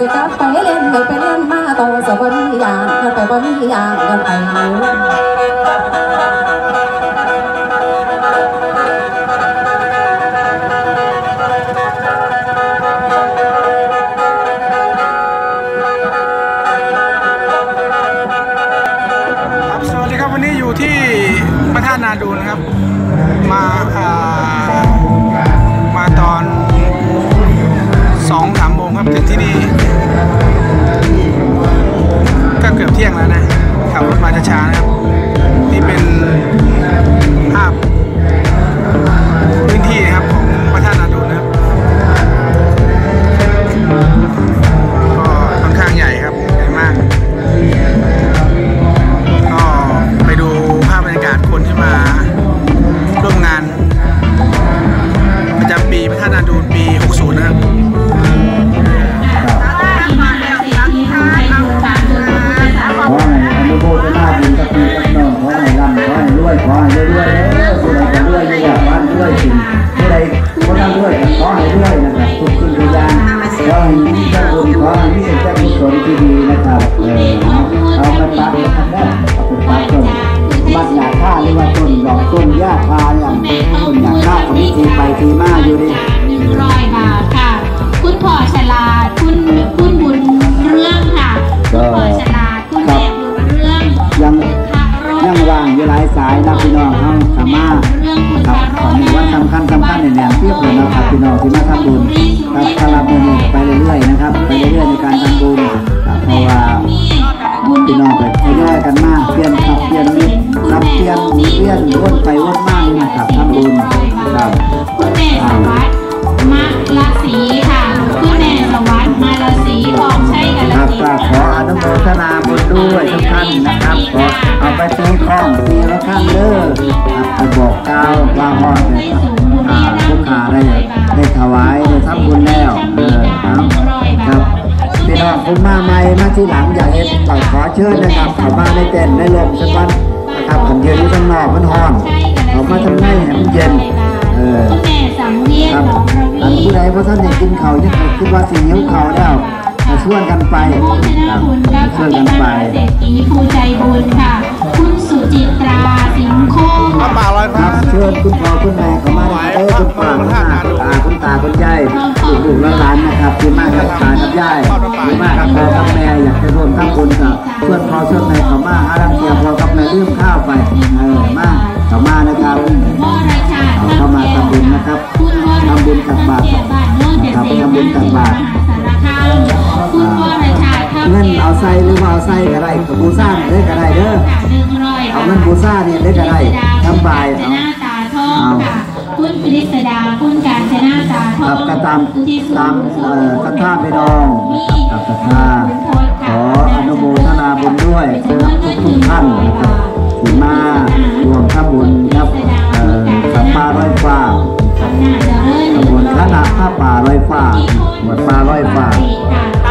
สิกับไปเล่นไปเล่นมาต่อสบนีอย่างเงินไปบ่มีอย่างเงินไปสวัสดีครับวันนี้อยู่ที่พระธาตุนาดูนะครับ มา ที่ยงแล้วนะขับรถมาช้าๆนะครับนี่เป็นภาพ พี่น้องที่มาทำบุญครับคาราบุญนี่ไปเรื่อยๆนะครับ ไปเรื่อยๆในการทำบุญครับเพราะว่าบุญพี่น้องไปทยอยกันมากเปลี่ยนขับเปลี่ยนมิตรรับเปลี่ยนหมุนเวียนวนไปวนมานี่นะครับทำบุญครับคุณแม่สวัสดิ์มาลาสีค่ะคุณแม่สวัสดิ์มาลาสีทองใช้กันคละรับสีก็ขออนุโมทนาบุญด้วยทุกท่านนะครับขอเอาไปตีข้องตีละข้างเด้อครับไปบอกกล่าวว่าฮอดเลยอ่าผู้ขาได้ได้ถ วายได้ทำบุญแล้วเออครับครับพี่น้องคุณมาใหม่มาที่หลังอยากเห็นก็ขอเชิญนะครับเข้ามาได้เต้นได้ลมสักวันนะครับผมยืนอยู่ข้างนอกมันห้อนเขามาทำให้แห้มันเย็นเออคุณแม่สังเวียนครับหนองระอันผู้ใดเพราะท่านอยากกินเขาวยังคิดว่าสิหิวเขาแล้ว ชวนกันไปโมทคนารับบุญกับชวนพิกันบาไปลเศรษฐีผู้ใจบุญค่ะ คุณสุจิตราสิงโคงพระป่าลอยคฟ้ารับเชิญคุณพ่อคุณแม่เข้ามาเออคุณป้าคุณตาคุณตาคุณตาคุณยายลูกๆหลานๆนะครับที่มากับตากับยายที่มากับพ่อกับแม่อยากจะร่วมทำบุญกับชวนพ่อชวนแม่เข้ามาอารังเกียจพ่อกับแม่ลืมข้าวไปเออมาเข้ามานะครับวรชาติเอาเข้ามาทำบุญนะครับคุณวรทำบุญตักบาตรเกียรติบาทโน้นเจ็ดนะครับสิบทำบุญตักบาตร เงินเอาใส่หรือว่าเอาใส่ก็ได้กับบูซ่าเนี่ยได้ก็ได้เด้อหนึ่งร้อยเอาเงินบูซ่าเนี่ยได้ก็ได้ทำบายชเอานะตาทองค่ะคุณปริศดาคุณการชนะตาทคอรังบก็ตามที่สุดตามเอ่อศรัทธาพี่น้องกับศรัทธาขออนุโมทนาบุญด้วยครับทุกๆท่านนะครับที่มารวมทำบุญครับเอ่อกับป่าร้อยฟ้าอำนาจเจริญขบวนคณะผ้าป่าร้อยฟ้าหมวดป่าร้อยฟ้า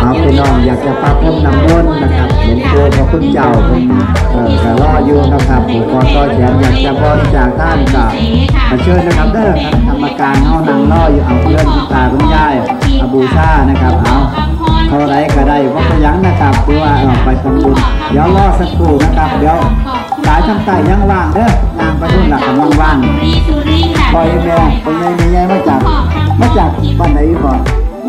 ครับพี่น้องอยากจะปาพรมน้ำมนต์นะครับหลวงปู่พระคุณเจ้าเป็นเอ่อก็รออยู่นะครับผมขอต่อแขนอยากจะบริจาคท่านกับเชิญนะครับเด้อครับกรรมการเฮานั่งรออยู่เอาเพื่อนคุณตาคุณยายอาบูชานะครับเอาเท่าไรก็ได้ว่าเป็นหยังนะครับคือว่าเอาไปทำบุญเดี๋ยวรอสักครู่นะครับ เดี๋ยวสายทางใต้ยังว่างเด้อนางไปรุ่นหลักกำลังว่างรีสุริค่ะปล่อยแม่ปล่อยแม่แม่ใหญ่มาจากมาจากบ้านไหนก่อน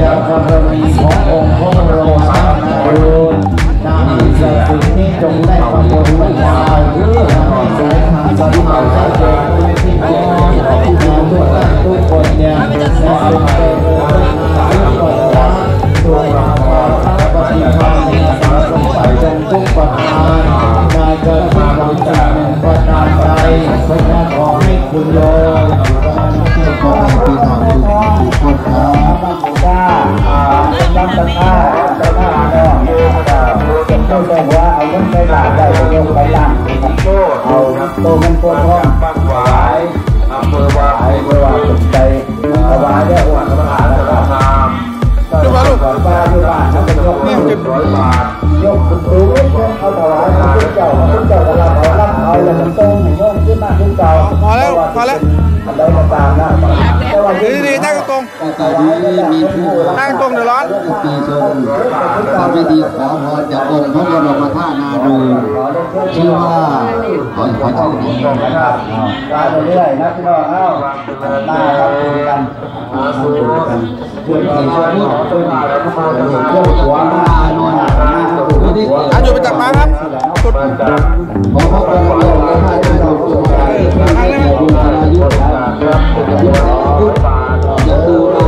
ยาบารมีขององค์พระบรมสารีบุตรนามสัตว์นี้จงได้ความรู้ไมาดเพื่อสายทางสัตว์ป่าได้เกิดที่เกิดของผู้นำทุกทุกคนเนี่ยได้เป็นสาที่ป้องตัวรางวัลปฏิภาณสารสมบัติจงทุกประการนายเกิดมาหลังจากหนประการใจเพื่อขอให้คุณโยมขอให้คุณทำทุกทุกคนครับ โตเงินโตทอง ตอนนี้มีผู้นั่งตรงเดือร้อนปีชงทำพิธีขอพรจากองค์พระบรมธาตุนาดูชื่อว่าขอขอชื่อนี้ตายไปเรื่อยนะพี่น้องเอ้าตายครับคุกันคุยกันเพื่อนต่อนเพื่อนเพื่อนเพื่อหัวมานนาจุไปจับมาครับขอพระบรมธาตุนาดูขอให้ท่านผู้ชมได้รับชมอายุยุทธยุทธยุทธ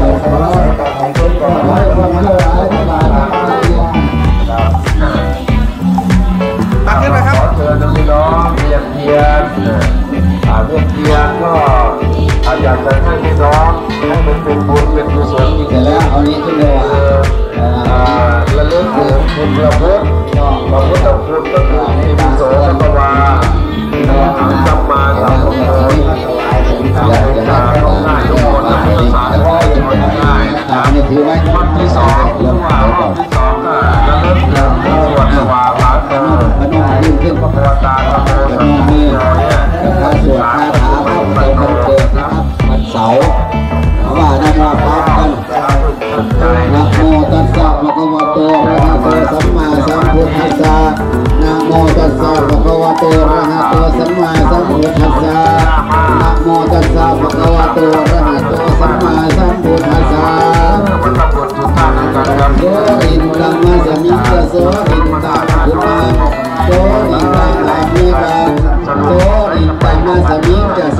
Oh.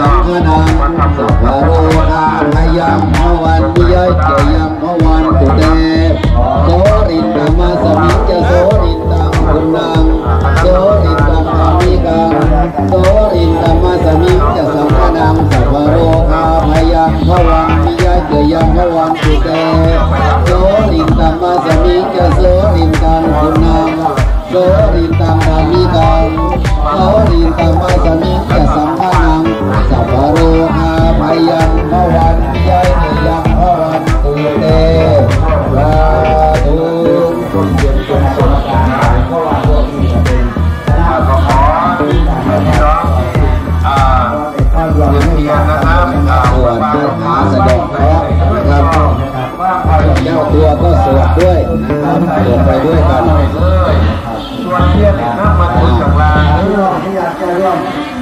Dạ. Samsudana Thank you.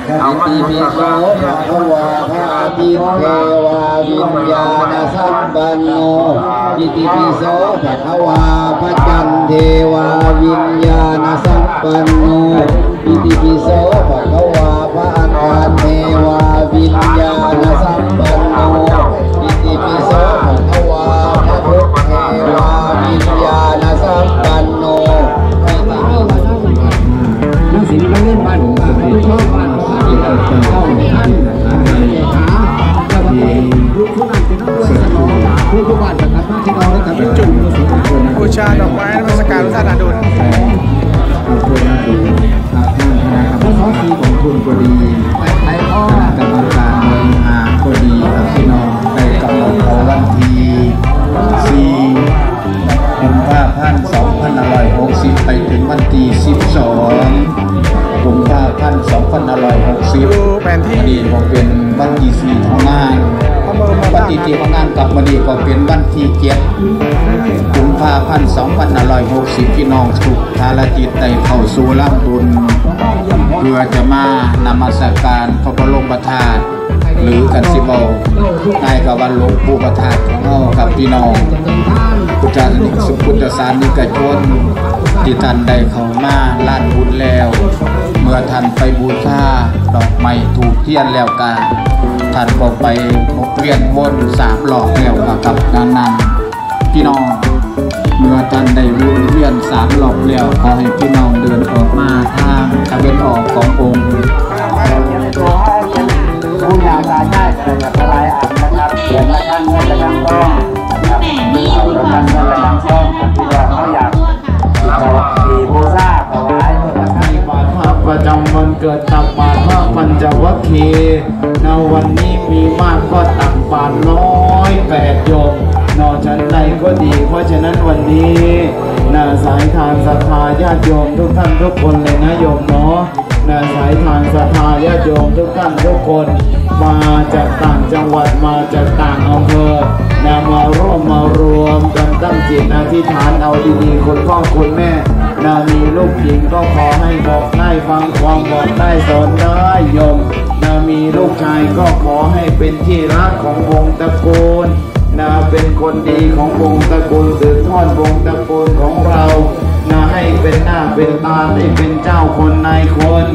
อาติปิโสภะคะวาภะติเทวาวิญญาณสัมปันโนอิติปิโสภะคะวาพระจันเทวาวิญญาณสัมปันโนอิติปิโสภะคะวาพะอันเทวาวิญญาณสัมปัน ซีอแผนที่ วันนี้อเป็นบ้านที่สี่ทำงานอำเภนที่ที่ทำงานกับมาดีพก็เป็นบ้านที่เรติกุมพาพันสองพันร้อยหกสิบพี่น้องสุขทารจิตใด้เข่าสู่ร่างบุญเพื่อจะมานำมาสักการพระบรมธาตหรือกันซิบอลนายกับวันหลวงปู่ประธานของเรากับพี่น้องพุทธานิกสุพุทธสาสนิกชน ที่ท่านได้เข้ามาลานบุญแล้ว เมื่อท่านไปบูชาดอกไม้ถูกเทียนแล้วกาท่านก็ไปเวียนวนสามหลอกแล้วกับดังนั้นพี่น้อง เมื่อท่านได้วนเวียนสามหลอกแล้วขอให้พี่น้องเดินออกมาทางตะเวนออกขององค์ผู้ยาวตาได้แต่ละลายอันนะครับเขียนละข้างเงินละข้างต้อง เกิดตักบาทพระปัญจวัคคีณวันนี้มีมากก็ตักบาทร้อยแปดโยมนอชั้นใดก็ดี เพราะฉะนั้นวันนี้นาสายทานศรัทธาญาติโยมทุกท่านทุกคนเลยนะโยมเนาะนาสายทานศรัทธาญาติโยมทุกท่านทุกคน มาจากต่างจังหวัดมาจากต่างอำเภอนามาร่วมมารวมกันตั้งจิตอธิษฐานเอาดีๆคุณพ่อคุณแม่นามีลูกหญิงก็ขอให้บอกได้ฟังความบอกได้สอนได้ยมนามีลูกชายก็ขอให้เป็นที่รักของวงตระกูลนาเป็นคนดีของวงตระกูลสืบทอดวงตระกูลของเรานาให้เป็นหน้าเป็นตาได้เป็นเจ้าคนนายคน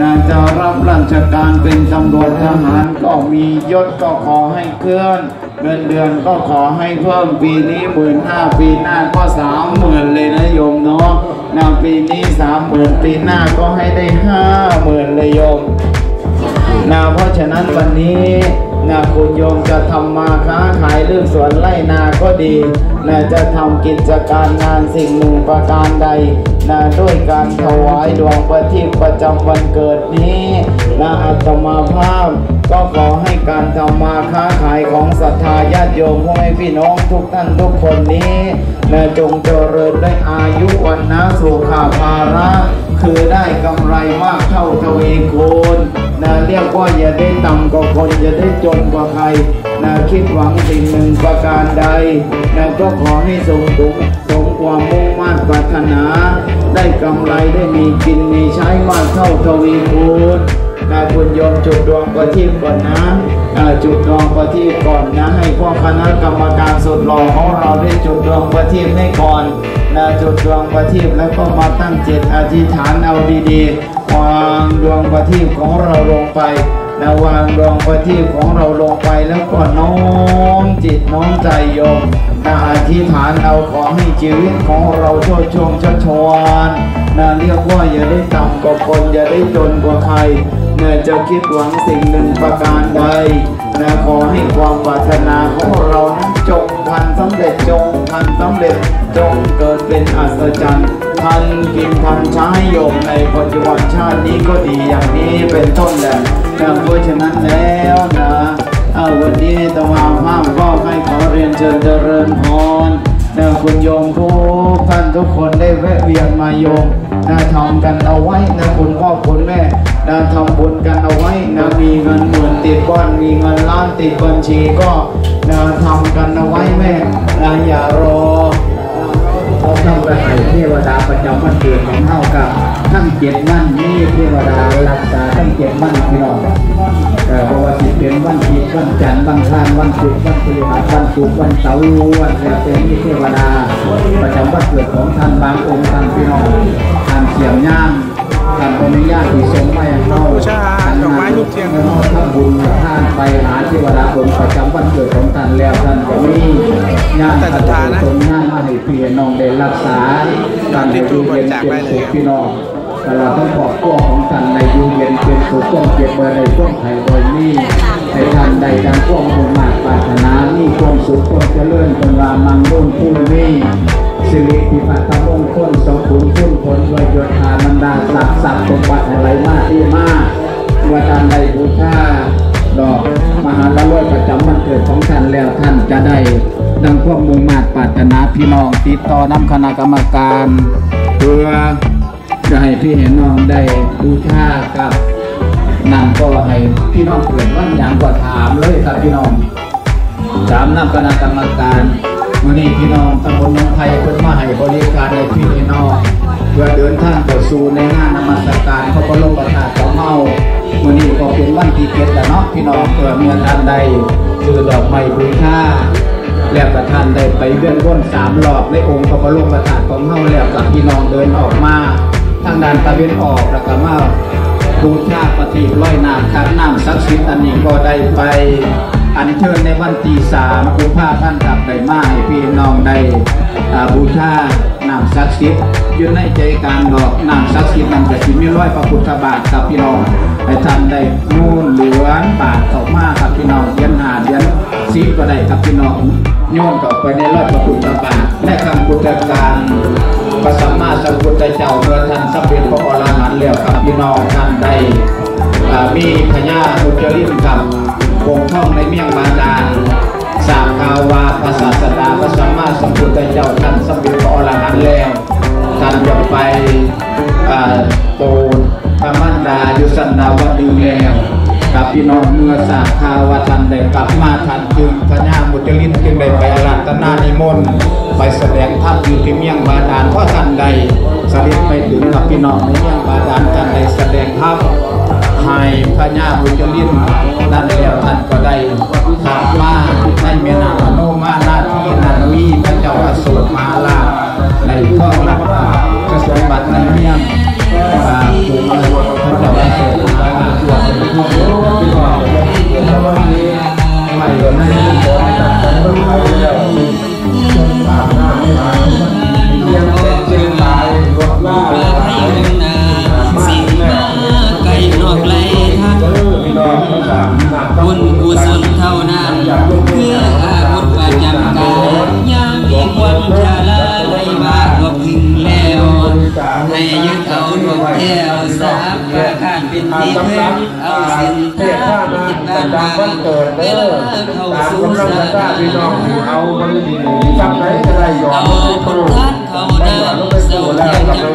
นาจะรับราชการเป็นตำรวจทหารก็มียศก็ขอให้เคลื่อนเงินเดือนก็ขอให้เพิ่มปีนี้หมื่นห้าปีหน้าก็สามหมื่นเลยนะโยมเนาะนาปีนี้สามหมื่นปีหน้าก็ให้ได้ห้าหมื่นเลยโยมนาเพราะฉะนั้นวันนี้นาคุณโยมจะทำมาค้าขายเรื่องสวนไร่นาก็ดีนาจะทำกิจการงานสิ่งหนึ่งประการใด นะด้วยการถวายดวงประทีปประจำวันเกิดนี้นะอัตมาภาพ ก็ขอให้การทำมาค้าขายของศรัทธาญาติโยมพ่อแม่พี่น้องทุกท่านทุกคนนี้นะจงเจริญด้วยอายุวันนะสุขาภาระ คือได้กำไรมากเท่าทวีคูณ นะเรียกว่าอย่าได้ต่ำกว่าคนอย่าได้จนกว่าใครนะคิดหวังสิ่งหนึ่งประการใดนะก็ขอให้สมดุลสมความมุ่งมั่นปรารถนา ได้กำไรได้มีกินมีใช้มากเท่าทวีคูณนะคุณโยมจุดดวงประทีปก่อนนะจุดดวงประทีปก่อนนะ ให้พวกคณะกรรมการสุดหล่อของเราได้จุดดวงประทีปให้ก่อนนะจุดดวงประทีปแล้วก็มาตั้งจิตอธิษฐานเอาดีๆ วางดวงประทีปของเราลงไปนะวางดวงประทีปของเราลงไปแล้วก็น้อมจิตน้อมใจโยมนะอธิษฐานเอาขอให้ชีวิตของเราโชดชมชดชวนนะเรียกว่าอย่าได้ต่ำกว่าคนอย่าได้จนกว่าใครเนื่อจะคิดหวังสิ่งหนึ่งประการใดนะขอให้ความปรารถนาของเรานั้นจงพันสำเร็จจงพันสำเร็จจงเกิดเป็นอัศจรรย์ พันกินพันใช้โยมในปัจจุบันชาตินี้ก็ดีอย่างนี้เป็นต้นแหละนะเพราะฉะนั้นแล้วนะเอาวันนี้ตะวันภาพก็ให้ขอเรียนเชิญเจริญพรนะคุณโยมทุกท่านทุกคนได้แวะเวียนมาโยมนะทำกันเอาไว้นะคุณพ่อคุณแม่นะทำบุญกันเอาไว้นะมีเงินหมื่นติดก้อนมีเงินล้านติดบัญชีก็นะทำกันเอาไว้แม่นะอย่ารอ เราต้องไปให้เทวดาประจำวันเกิดของเฮากับทั้งเจ็ดวันนี่เทวดารักษาทั้งเจ็ดวันพี่น้องเอ่อเพราะว่าสิเป็นวันอาทิตย์วันจันทร์วันอังคานวันศุกร์วันพฤหัสวันศุกร์วันเสาร์วันแล้วแต่นี่เทวดา ประจำวันเกิดของท่านบางองค์ท่านพี่น้องท่านเสียงย่าง ท่านก็มีญาตที่สงฆ์มาอย่างเราบูชาดอกไม้ทูบเทียนเราทำบุญท่านไปหาเทวดาองค์ประจำวันเกิดของท่านแล้วท่านก็มีญาติศรัทธานะสงฆ์นั่งมาให้พี่น้องได้รักษาตามที่ทูบริจาคได้เลยพี่น้องต่เราต้งครอบอกพวของท่านในยูเย็นเป็นสุขต้องเก็บไว้ในช่วงไทยโดยนี้ให้ท่านใดดังพวกมุ่งมาปรารถนานี่ความสุขความเจริญเป็นรามังรุ่นผู้นี้ สิริพิพัฒนมงคลสมบูรณ์พุ่นผลด้วยยศธานันดาศักดิ์ศักดิ์สมบัติอะไรมากที่มากว่าท่านใดบูชาดอกมหาละรวยประจำวันเกิดของท่านแล้วท่านจะได้ดังความมุ่งมาตปรารถนาพี่น้องติดต่อนำคณะกรรมการ เพื่อจะให้พี่เห็นน้องได้บูชากับนำก็ให้พี่น้องเกิดวันอย่างก็ถามเลยครับพี่น้องสามนักคณะกรรมการ วันนี้พี่น้องตำบลหนองไทยเพิ่นมาให้บริการในพี่น้องเพื่อเดินทางเข้าสู่ในงานนมัสการพระบรมธาตุของเฮาวันนี้ก็เป็นวันที่เจ็ดแล้วเนาะพี่น้องเพื่อเมื่อท่านใดซื้อดอกไม้บูชาแล้วประท่านได้ไปเวียนวนสามรอบในองค์พระบรมธาตุของเฮาแล้วกับพี่น้องเดินออกมาทางด้านตะเวนออกแล้วก็มาบูชาปฏิร้อยน้ำคันน้ำศักดิ์สิทธิ์อันนี้ก็ได้ไป อัญเชิญในวันที่สามกุมภาพันธ์กับได้มาให้พี่น้องได้บูชาน้ำศักดิ์สิทธิ์ยู่ในใจกางดอกน้ำศักดิ์สิทธิ์นั้นก็สิมีร้อยพระพุทธบาทกับพี่น้องให้ท่านได้นูนเหลือนบาทออกมาครับพี่น้องเดือนหาเดือนสิบก็ได้ครับพี่น้องโยนต่อไปในร้อยพระพุทธบาทและคำพุทธการพระสัมมาสัมพุทธเจ้าเมื่อท่านสำเร็จพระอรหันต์แล้วครับพี่น้องท่านได้มีพญามุจลินครับ คงท่องในเมียงบาดาลสาขาวว่าพระศาสดาพระสัมมาสัมพุทธเจ้าท่านสำเร็จพระอรหันต์แล้วท่านจะไปอาโปรดพระมันดายุสันดาวดึงแล้วกับพี่น้องเมื่อทราขาวาท่านได้กลับมาท่านจึงพญามุจลินจึงได้ไปอารัตนานิมนต์ไปแสดงธรรมอยู่ที่เมียงบาดาลเพราะท่านใดสด็จไปถึงกับพี่น้องในเมียงบาดาลท่านได้แสดงธรรม ให้พญาบุญจลินนั่นแล้วท่านก็ได้ถามมาในเมนาโนมาหน้าที่นั้นมีพระเจ้าอโศกมาราในข้อรับกระสมบัติในเมียงอ่าภูมิพระเจ้าอโศกมหาราชตัวเป็นผู้ไม่ในสิ่ สู่สถานเอาบริดีจำไหนก็ได้ยอมเอาคนท่านเขานำเสาเทีย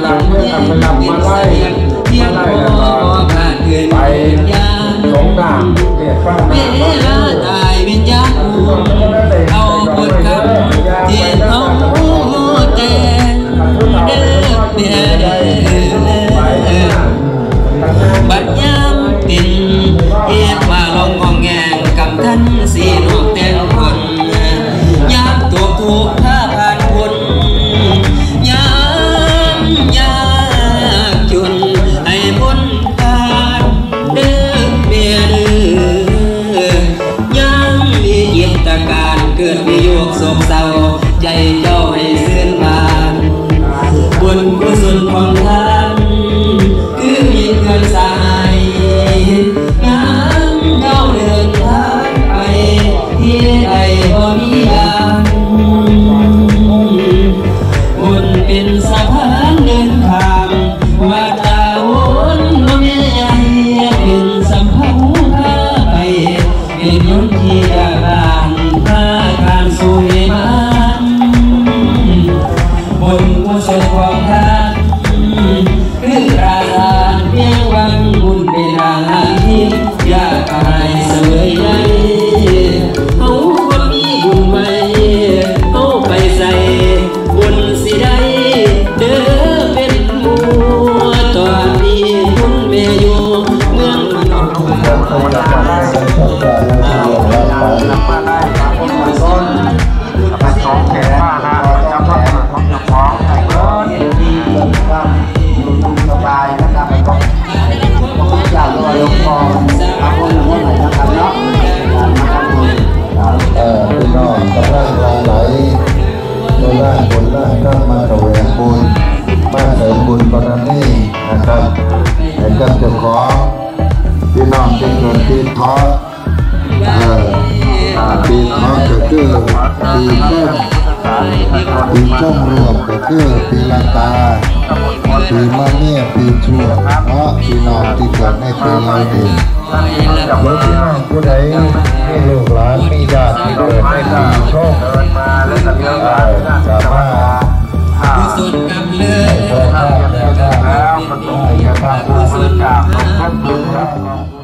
กิดที่ท้อเออปีท้อก็คือปีต้นปีต้นรวมก็คือปีละกาปีมะเมี่ยปีชั่วเพราะพี่น้องที่เกิดในปีเราเองเดี๋ยวพี่น้องผู้ใดมีลูกหลานมีญาติที่เกิดในปีชงสามารถกุศลกำเลิศแล้วประสงค์จะทำบุญกับทุกคน